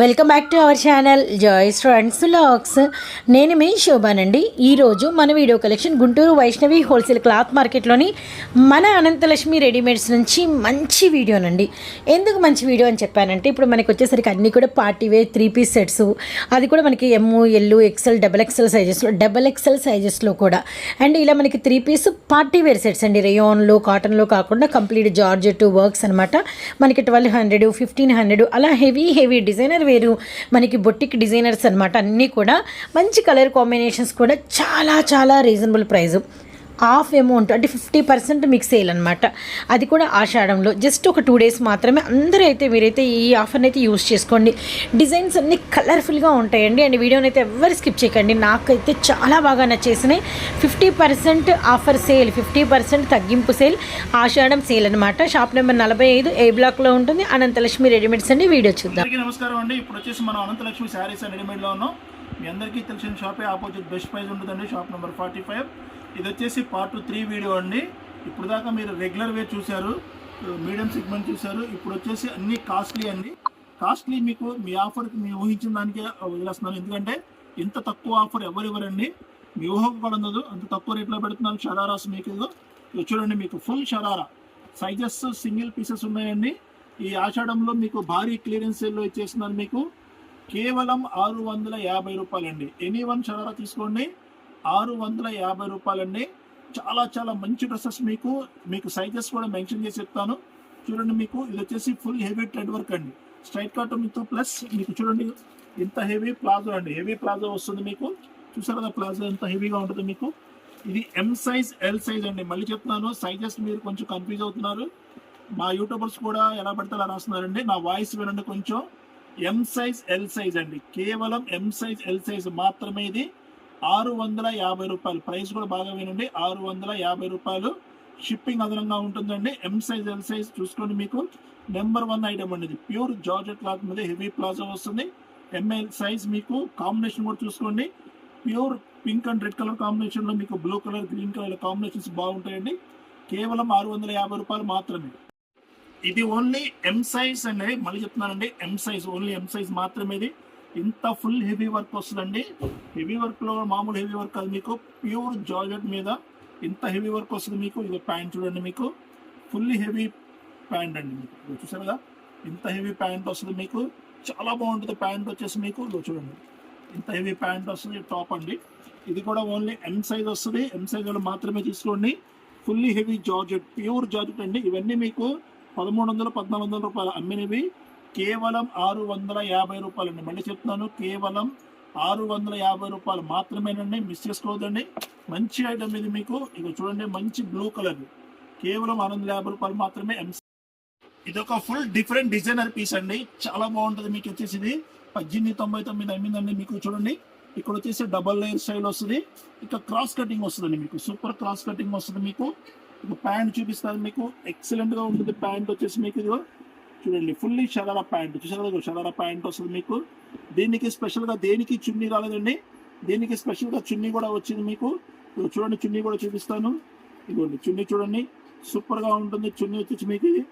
Welcome back to our channel Joy's friends lakhs నేను మీ శోభానండి. ఈరోజు మన video collection Guntur Vaishnavi wholesale cloth మార్కెట్లోని మన అనంతలక్ష్మి రెడీమేడ్స్ నుంచి మంచి వీడియోనండి. ఎందుకు మంచి వీడియో అని చెప్పానంటే ఇప్పుడు మనకి వచ్చేసరికి అన్నీ కూడా party wear three piece sets అది కూడా మనకి M L XL double XL సైజెస్లో double XL సైజెస్లో కూడా. అండ్ ఇలా మనకి three piece party wear sets అండి. రేయాన్లో కాటన్లో కాకుండా కంప్లీట్ జార్జెట్ వర్క్స్ అనమాట మనకి ట్వెల్వ్ హండ్రెడ్ ఫిఫ్టీన్ హండ్రెడ్ అలా హెవీ హెవీ డిజైనర్ వేరు మనకి బొట్టిక్ డిజైనర్స్ అనమాట అన్నీ కూడా మంచి కలర్ కాంబినేషన్స్ కూడా చాలా చాలా రీజనబుల్ ప్రైస్. హాఫ్ అమౌంట్ అంటే ఫిఫ్టీ పర్సెంట్ మీకు సేల్ అనమాట అది కూడా ఆషాఢంలో జస్ట్ ఒక టూ డేస్ మాత్రమే అందరూ అయితే మీరైతే ఈ ఆఫర్ని అయితే యూస్ చేసుకోండి. డిజైన్స్ అన్నీ కలర్ఫుల్గా ఉంటాయండి. అండ్ వీడియోని అయితే ఎవరు స్కిప్ చేయకండి. నాకైతే చాలా బాగా నచ్చేసినాయి. Fifty percent offer sale fifty percent తగ్గింపు సేల్ ఆషాఢం సేల్ అనమాట షాప్ నెంబర్ నలభై ఐదు ఏ బ్లాక్లో ఉంటుంది. అనంతలక్ష్మి రెడీమేడ్స్ అండి. వీడియో చూద్దాం. నమస్కారం అండి. ఇప్పుడు వచ్చేసి మనం అనంతలక్ష్మి శారీస్ రెడీమేడ్లో ఉన్నాం. మీ అందరికీ తెలిసిన షాపే ఆపోజిట్ బెస్ట్ ప్రైజ్ ఉంటుందండి. Shop number forty five. ఇది వచ్చేసి పార్ట్ త్రీ వీడియో అండి. ఇప్పుడు దాకా మీరు రెగ్యులర్ వే చూశారు. మీడియం సెగ్మెంట్ చూశారు. ఇప్పుడు వచ్చేసి అన్ని కాస్ట్లీ అండి. కాస్ట్లీ మీకు మీ ఆఫర్కి మీ ఊహించిన దానికే వదిలేస్తున్నాను ఎందుకంటే ఇంత తక్కువ ఆఫర్ ఎవరు మీ ఊహకు కూడా ఉండదు. అంత తక్కువ రేట్లో పెడుతున్నాను షరారాస్ మీకు చూడండి మీకు full sharara. Sizes single pieces ఉన్నాయండి. ఈ ఆషాఢంలో మీకు భారీ క్లియరెన్స్ సేల్లో ఇచ్చేస్తున్నాను మీకు. కేవలం ఆరు వందల యాభై రూపాయలండి. ఎనీ వన్ షరారా తీసుకోండి. ఆరు వందల యాభై రూపాయలండి. చాలా చాలా మంచి డ్రెస్సెస్ మీకు. మీకు సైజెస్ కూడా మెన్షన్ చేసి చెప్తాను. చూడండి మీకు ఇది వచ్చేసి ఫుల్ హెవీ ట్రెడ్ వర్క్ అండి. స్ట్రైట్ కట్ మీతో ప్లస్ మీకు చూడండి ఇంత హెవీ ప్లాజో అండి. హెవీ ప్లాజో వస్తుంది మీకు. చూసారు కదా ప్లాజో ఎంత హెవీగా ఉంటుంది మీకు. ఇది ఎం సైజ్ ఎల్ సైజ్ అండి. మళ్ళీ చెప్తున్నాను సైజెస్ మీరు కొంచెం కన్ఫ్యూజ్ అవుతున్నారు. మా యూట్యూబర్స్ కూడా ఎలా పడితే అలా రాస్తున్నారండి. నా వాయిస్ వినండి కొంచెం. ఎం సైజ్ ఎల్ సైజ్ అండి. కేవలం ఎం సైజ్ ఎల్ సైజ్ మాత్రమే ఇది. ఆరు వందల యాభై రూపాయలు. ప్రైస్ కూడా బాగా వినండి. ఆరు వందల యాభై రూపాయలు షిప్పింగ్ అదనంగా ఉంటుందండి. ఎం సైజ్ ఎల్ సైజ్ చూసుకోండి మీకు నెంబర్ వన్ ఐటమ్ అండి ప్యూర్ జార్జెట్ క్లాత్ మీద హెవీ ప్లాజో వస్తుంది. ఎంఎల్ సైజ్ మీకు కాంబినేషన్ కూడా చూసుకోండి. Pure pink and red colour కాంబినేషన్లో మీకు blue colour green colour combinations బాగుంటాయండి. కేవలం ఆరు వందల యాభై రూపాయలు మాత్రమే. ఇది ఓన్లీ ఎం సైజ్ అనేది మళ్ళీ చెప్తున్నానండి. M size only M size మాత్రమే ఇది. ఇంత ఫుల్ హెవీ వర్క్ వస్తుందండి. హెవీ వర్క్లో మామూలు హెవీ వర్క్ అది మీకు. ప్యూర్ జార్జెట్ మీద ఇంత హెవీ వర్క్ వస్తుంది మీకు. ఇది ప్యాంట్ చూడండి మీకు. ఫుల్ హెవీ ప్యాంట్ అండి మీకు. చూసారు కదా ఇంత హెవీ ప్యాంట్ వస్తుంది మీకు. చాలా బాగుంటుంది ప్యాంట్ వచ్చేసి మీకు. చూడండి. ఇంత హెవీ ప్యాంట్ వస్తుంది. టాప్ అండి. ఇది కూడా ఓన్లీ ఎం సైజ్ వస్తుంది. ఎం సైజ్ వాళ్ళు మాత్రమే తీసుకోండి. Fully heavy georgette. Pure georgette అండి. ఇవన్నీ మీకు పదమూడు వందలు పద్నాలుగు వందల రూపాయలు అమ్మినవి. కేవలం ఆరు వందల యాభై రూపాయలు అండి. మళ్ళీ చెప్తున్నాను కేవలం ఆరు వందల యాభై రూపాయలు మాత్రమేనండి. మిస్ చేసుకోవద్దండి. మంచి ఐటమ్ ఇది మీకు. ఇక చూడండి మంచి బ్లూ కలర్ కేవలం ఆరు వందల యాభై రూపాయలు మాత్రమే ఎం ఇది ఒక ఫుల్ డిఫరెంట్ డిజైనర్ పీస్ అండి. చాలా బాగుంటుంది మీకు వచ్చేసి ఇది పద్దెనిమిది తొంభై తొమ్మిది అమ్మిందండి మీకు చూడండి. ఇక్కడ వచ్చేసి డబల్ లేయర్ స్టైల్ వస్తుంది. ఇక క్రాస్ కటింగ్ వస్తుందండి మీకు. సూపర్ క్రాస్ కటింగ్ వస్తుంది మీకు. ఇక ప్యాంట్ చూపిస్తారు మీకు. ఎక్సలెంట్గా ఉంటుంది ప్యాంట్ వచ్చేసి మీకు ఇదిగో. చూడండి ఫుల్లీ షరారా ప్యాంట్ చూసారు కదా షరారా ప్యాంట్ వస్తుంది మీకు. దీనికి స్పెషల్గా దేనికి చున్నీ రాలేదండి. దీనికి స్పెషల్గా చున్నీ కూడా వచ్చింది మీకు. చూడండి చున్నీ కూడా చూపిస్తాను. ఇదిగోండి చున్నీ చూడండి. సూపర్గా ఉంటుంది చున్నీ వచ్చేసి మీకు ఇది.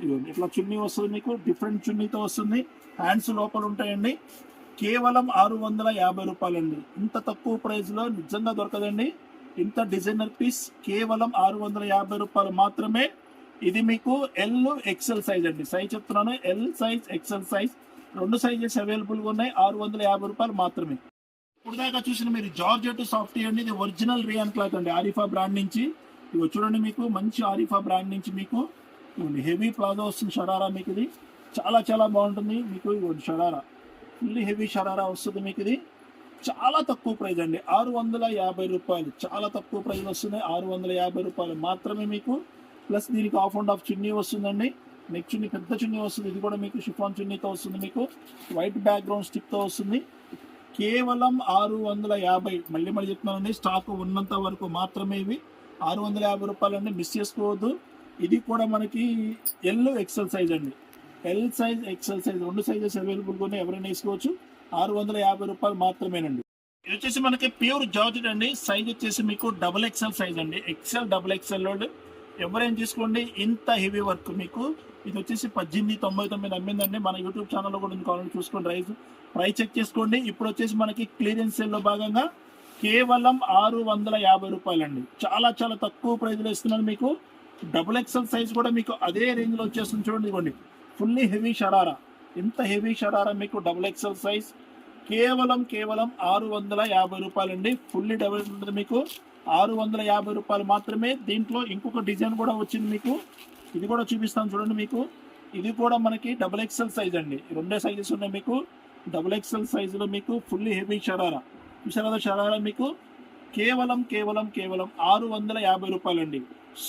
ఇదిగోండి ఇట్లా చున్నీ వస్తుంది మీకు. డిఫరెంట్ చున్నీతో వస్తుంది. హ్యాండ్స్ లోపల ఉంటాయండి. కేవలం ఆరు వందల యాభై రూపాయలండి. ఇంత తక్కువ ప్రైస్లో నిజంగా దొరకదండి. ఇంత డిజైనర్ పీస్ కేవలం ఆరు వందల యాభై రూపాయలు మాత్రమే ఇది మీకు ఎల్ ఎక్సెల్ సైజ్ అండి. సైజ్ చెప్తున్నాను. ఎల్ సైజ్ ఎక్సెల్ సైజ్ రెండు సైజెస్ అవైలబుల్గా ఉన్నాయి. ఆరు వందల యాభై రూపాయలు మాత్రమే. ఇప్పుడు దాకా చూసిన మీరు జార్జెట్ సాఫ్ట్ అండి. ఇది ఒరిజినల్ రియాన్ క్లాత్ అండి. ఆరిఫా బ్రాండ్ నుంచి. ఇవి చూడండి మీకు. మంచి ఆరిఫా బ్రాండ్ నుంచి మీకు. హెవీ ప్లాజో వస్తుంది షరారా మీకు ఇది. చాలా చాలా బాగుంటుంది మీకు. ఇవ్వండి షరారా ఫుల్లీ హెవీ షరారా వస్తుంది మీకు ఇది. చాలా తక్కువ ప్రైజ్ అండి. ఆరు వందల యాభై రూపాయలు. చాలా తక్కువ ప్రైజ్ వస్తుంది ఆరు వందల యాభై రూపాయలు మాత్రమే మీకు. ప్లస్ దీనికి ఆఫ్ అండ్ ఆఫ్ చున్నీ వస్తుందండి. నెక్ చున్నీ పెద్ద చున్నీ వస్తుంది. ఇది కూడా మీకు షిఫాన్ చున్నీతో వస్తుంది మీకు. వైట్ బ్యాక్గ్రౌండ్ స్టిక్తో వస్తుంది. కేవలం ఆరు వందల యాభై మళ్ళీ మళ్ళీ చెప్తున్నానండి. స్టాక్ ఉన్నంత వరకు మాత్రమే ఇవి. ఆరు వందల యాభై రూపాయలండి. మిస్ చేసుకోవద్దు. ఇది కూడా మనకి ఎల్ ఎక్సెల్ సైజ్ అండి. ఎల్ సైజ్ ఎక్సెల్ సైజ్ రెండు సైజెస్ అవైలబుల్గా ఎవరైనా వేసుకోవచ్చు. ఆరు వందల యాభై రూపాయలు మాత్రమేనండి. ఇది వచ్చేసి మనకి ప్యూర్ జార్జెట్ అండి. సైజ్ వచ్చేసి మీకు డబుల్ ఎక్సెల్ సైజ్ అండి. ఎక్సెల్ డబుల్ ఎక్సెల్ ఎవరైనా తీసుకోండి ఇంత హెవీ వర్క్ మీకు. ఇది వచ్చేసి పద్దెనిమిది తొంభై తొమ్మిది అమ్మిందండి. మన యూట్యూబ్ ఛానల్లో కూడా ఉంది కావాలని చూసుకోండి రైస్ ప్రైస్ చెక్ చేసుకోండి. ఇప్పుడు వచ్చేసి మనకి క్లియరెన్స్ సేల్లో భాగంగా కేవలం ఆరు వందల యాభై రూపాయలండి. చాలా చాలా తక్కువ ప్రైజ్లో ఇస్తున్నాను మీకు. డబుల్ ఎక్సెల్ సైజ్ కూడా మీకు అదే రేంజ్లో వచ్చేస్తుంది చూడండి ఇవ్వండి ఫుల్లీ హెవీ షరారా ఇంత హెవీ షరారా మీకు డబుల్ ఎక్సెల్ సైజ్ కేవలం కేవలం ఆరు వందల యాభై రూపాయలండి. ఫుల్లీ డబుల్ మీకు. ఆరు వందల యాభై రూపాయలు మాత్రమే దీంట్లో ఇంకొక డిజైన్ కూడా వచ్చింది మీకు. ఇది కూడా చూపిస్తాను చూడండి మీకు. ఇది కూడా మనకి డబుల్ ఎక్సెల్ సైజ్ అండి. రెండే సైజెస్ ఉన్నాయి మీకు. డబుల్ ఎక్సెల్ సైజులో మీకు ఫుల్లీ హెవీ షరారా. విశారద షరారా మీకు? కేవలం కేవలం కేవలం ఆరు వందల యాభై రూపాయలండి.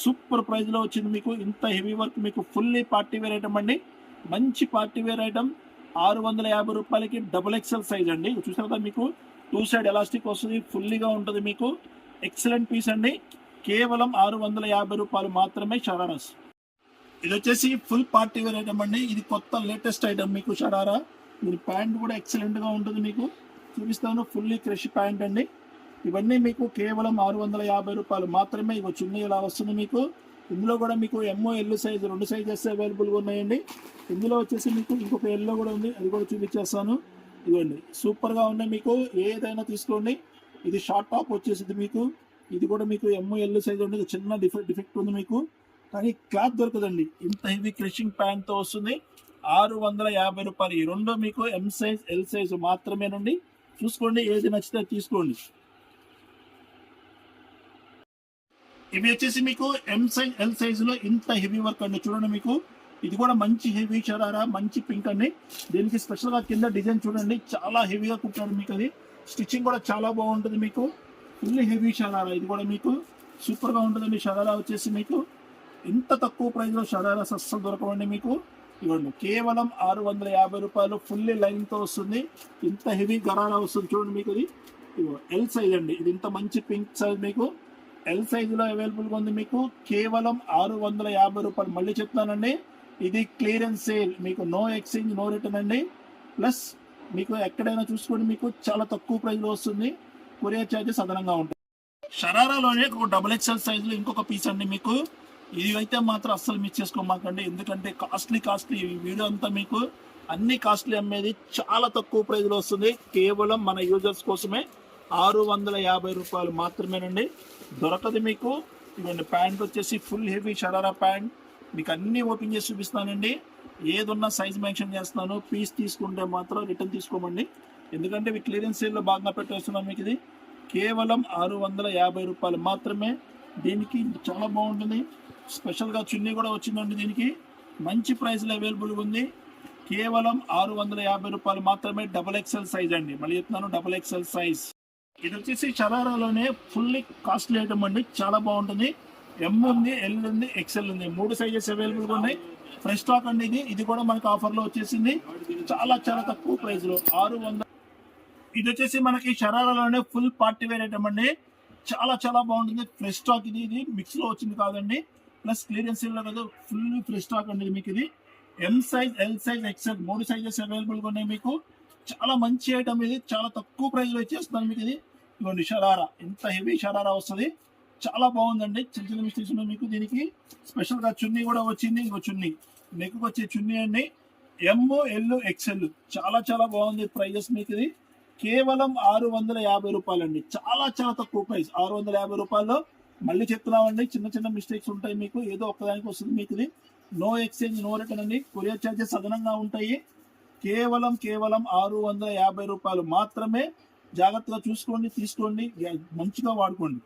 సూపర్ ప్రైజ్లో వచ్చింది మీకు. ఇంత హెవీ వర్క్ మీకు ఫుల్లీ పార్టీ వేర్ ఐటమ్ అండి. మంచి పార్టీ వేర్ ఐటమ్ ఆరు వందల యాభై రూపాయలకి డబుల్ ఎక్సెల్ సైజ్ అండి. చూసారు కదా మీకు? టూ సైడ్ ఎలాస్టిక్ వస్తుంది ఫుల్లీగా ఉంటుంది మీకు. ఎక్సలెంట్ పీస్ అండి. కేవలం ఆరు వందల యాభై రూపాయలు మాత్రమే షరారాస్. ఇది వచ్చేసి ఫుల్ పార్టీ వేర్ ఐటమ్ అండి. ఇది కొత్త లేటెస్ట్ ఐటమ్ మీకు షరారా. దీని ప్యాంట్ కూడా ఎక్సలెంట్గా ఉంటుంది మీకు. చూపిస్తాను ఫుల్లీ క్రష్ ప్యాంట్ అండి. ఇవన్నీ మీకు కేవలం ఆరు వందల యాభై రూపాయలు మాత్రమే ఇవి చున్నీ ఇలా వస్తుంది మీకు. ఇందులో కూడా మీకు ఎంఓ ఎల్ సైజ్ రెండు సైజెస్ అవైలబుల్గా ఉన్నాయండి. ఇందులో వచ్చేసి మీకు ఇంకొక ఎల్లో కూడా ఉంది. అది కూడా చూపించేస్తాను. ఇవ్వండి సూపర్గా ఉన్నాయి మీకు. ఏదైనా తీసుకోండి. ఇది షార్ట్ టాప్ వచ్చేసింది మీకు. ఇది కూడా మీకు ఎంఓ ఎల్ సైజ్ ఉంది. చిన్న డిఫెక్ట్ డిఫెక్ట్ ఉంది మీకు. కానీ క్లాత్ దొరకదండి. ఇంత హెవీ క్రషింగ్ ప్యాంట్తో వస్తుంది. ఆరు వందల యాభై రూపాయలు. ఈ రెండు మీకు ఎం సైజ్ ఎల్ సైజ్ మాత్రమేనండి. చూసుకోండి. ఏది నచ్చితే తీసుకోండి. ఇవి వచ్చేసి మీకు ఎం సైజ్ ఎల్ సైజ్లో ఇంత హెవీ వర్క్ అండి. చూడండి మీకు. ఇది కూడా మంచి హెవీ షరారా మంచి పింక్ అండి. దీనికి స్పెషల్గా కింద డిజైన్ చూడండి. చాలా హెవీగా కుట్టాడు మీకు అది. స్టిచ్చింగ్ కూడా చాలా బాగుంటుంది మీకు. ఫుల్ హెవీ షరారా ఇది కూడా మీకు సూపర్గా ఉంటుందండి. షరారా వచ్చేసి మీకు ఇంత తక్కువ ప్రైస్లో షరారాస్ అస్సలు దొరకవండి మీకు. ఇవ్వండి. కేవలం ఆరు వందల యాభై రూపాయలు ఫుల్లీ లైన్తో వస్తుంది. ఇంత హెవీ గరారా వస్తుంది చూడండి మీకు ఇది. ఇగో ఎల్ సైజ్ అండి. ఇది ఇంత మంచి పింక్ సైజ్ మీకు. ఎల్ సైజ్లో అవైలబుల్గా ఉంది మీకు. కేవలం ఆరు వందల యాభై రూపాయలు. మళ్ళీ చెప్తానండి ఇది క్లియరెన్స్ సేల్ మీకు నో ఎక్స్చేంజ్ నో రిటర్న్ అండి. ప్లస్ మీకు ఎక్కడైనా చూసుకోండి మీకు చాలా తక్కువ ప్రైస్ వస్తుంది. కొరియర్ ఛార్జెస్ అదనంగా ఉంటాయి. షరారాలోనే ఒక డబుల్ ఎక్స్ఎల్ సైజులో ఇంకొక పీస్ అండి మీకు. ఇది అయితే మాత్రం అస్సలు మిస్ చేసుకోమాకండి. ఎందుకంటే కాస్ట్లీ కాస్ట్లీ వీడియో అంతా మీకు. అన్ని కాస్ట్లీ అమ్మేది చాలా తక్కువ ప్రైజ్లో వస్తుంది. కేవలం మన యూజర్స్ కోసమే ఆరు వందల యాభై రూపాయలు మాత్రమేనండి. దొరకదు మీకు. ఇవన్నీ ప్యాంట్ వచ్చేసి ఫుల్ హెవీ షరారా ప్యాంట్. మీకు అన్నీ ఓపెన్ చేసి చూపిస్తానండి. ఏదున్నా సైజ్ మెన్షన్ చేస్తున్నాను పీస్ తీసుకుంటే మాత్రం రిటర్న్ తీసుకోమండి. ఎందుకంటే ఇవి క్లియరెన్స్ సేల్లో బాగా పెట్టేస్తున్నాను మీకు ఇది. కేవలం ఆరు వందల యాభై రూపాయలు మాత్రమే దీనికి చాలా బాగుంటుంది. స్పెషల్గా చున్నీ కూడా వచ్చిందండి దీనికి. మంచి ప్రైస్లో అవైలబుల్ ఉంది. కేవలం ఆరు వందల యాభై రూపాయలు మాత్రమే డబల్ ఎక్స్ఎల్ సైజ్ అండి. మళ్ళీ చెప్తున్నాను డబల్ ఎక్స్ఎల్ సైజ్. ఇది వచ్చేసి చరారాలోనే ఫుల్లీ కాస్ట్లీ ఐటమ్ అండి. చాలా బాగుంటుంది. ఎం ఉంది ఎల్ ఉంది ఎక్స్ఎల్ ఉంది. మూడు సైజెస్ అవైలబుల్గా ఉన్నాయి. ఫ్రెష్ స్టాక్ అండి ఇది. ఇది కూడా మనకి ఆఫర్లో వచ్చేసింది. చాలా చాలా తక్కువ ప్రైస్లో. ఆరు వందల. ఇది వచ్చేసి మనకి షరారాలోనే ఫుల్ పార్టీ వేర్ ఐటమ్ అండి. చాలా చాలా బాగుంటుంది. ఫ్రెష్ స్టాక్ ఇది. ఇది మిక్స్లో వచ్చింది కాదండి. ప్లస్ క్లియరెన్స్లో కదా ఫుల్ ఫ్రెష్ స్టాక్ అండి మీకు ఇది. M size L size XL మూడు సైజెస్ అవైలబుల్గా ఉన్నాయి మీకు. చాలా మంచి ఐటమ్ ఇది. చాలా తక్కువ ప్రైస్లో ఇచ్చేస్తున్నాను మీకు ఇది. ఇదిగోండి షరారా. ఎంత హెవీ షరారా వస్తుంది. చాలా బాగుందండి. చిన్న చిన్న మిస్టేక్స్ ఉన్నాయి మీకు దీనికి. స్పెషల్గా చున్నీ కూడా వచ్చింది. ఇంకో చున్నీ. నెక్ వచ్చే చున్నీ అండి. ఎమ్ ఎల్ ఎక్స్ఎల్ చాలా చాలా బాగుంది ప్రైజెస్ మీకు ఇది. కేవలం ఆరు వందల యాభై రూపాయలండి. చాలా చాలా తక్కువ ప్రైస్ ఆరు వందల యాభై రూపాయల్లో మళ్ళీ చెప్తున్నామండి. చిన్న చిన్న మిస్టేక్స్ ఉంటాయి మీకు. ఏదో ఒక్కదానికి వస్తుంది మీకు ఇది. నో ఎక్స్చేంజ్ నో రిటర్న్ అండి. కొరియర్ ఛార్జెస్ అదనంగా ఉంటాయి. కేవలం కేవలం ఆరు వందల యాభై రూపాయలు మాత్రమే జాగ్రత్తగా చూసుకోండి తీసుకోండి. మంచిగా వాడుకోండి.